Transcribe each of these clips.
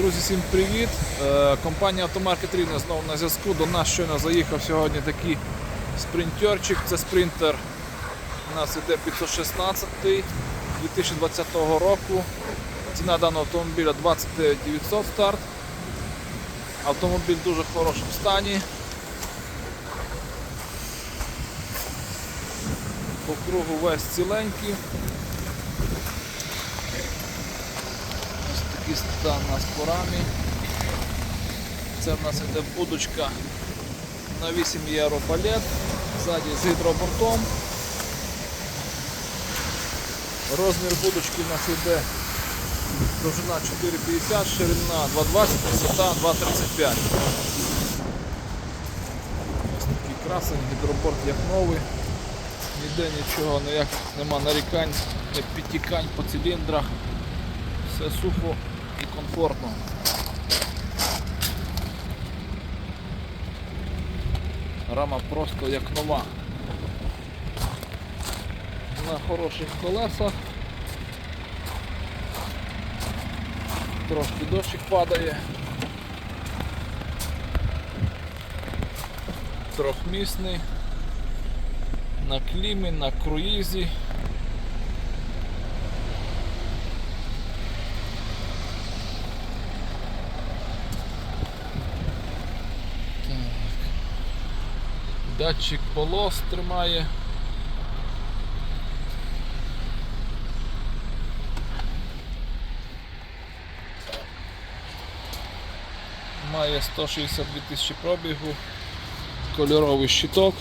Друзі, всім привіт! Е, Компанія Автомаркет Рівне знову на зв'язку. До нас щойно заїхав сьогодні такий спринтерчик. Це спринтер. У нас іде 516 2020 року. Ціна даного автомобіля 29 900 старт. Автомобіль в дуже хорошому стані. По кругу весь ціленький. Стан у нас. Це в нас іде будочка на 8 євро палет, ззаді з гідробортом. Розмір будочки у нас йде довжина 4,50, ширина 2,20, висота 2,35. Ось такий красень, гідроборт як новий. Ніде нічого, ніяк нема нарікань, підтікань по циліндрах. Все сухо комфортно. Рама просто як нова. На хороших колесах. Трошки дощик падає. Трьохмісний. На клімі, на круїзі. Датчик полос тримає. Має 162 тисячі пробігу, кольоровий щиток.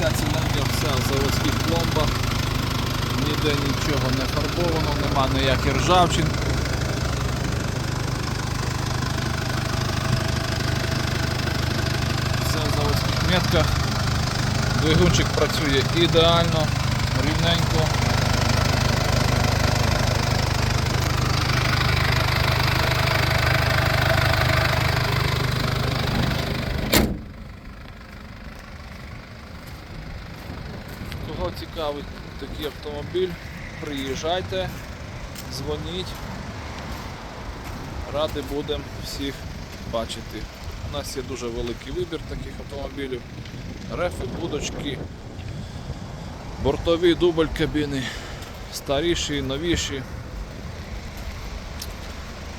Вся ціленька, вся в заводських пломбах, ніде нічого не фарбовано, нема ніяких ржавчин. Все в заводських метках. Двигунчик працює ідеально, рівненько. Кого такий автомобіль, приїжджайте, дзвоніть. Ради будемо всіх бачити. У нас є дуже великий вибір таких автомобілів. Рефи, будочки, бортові дубль кабіни, старіші, новіші.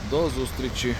До зустрічі!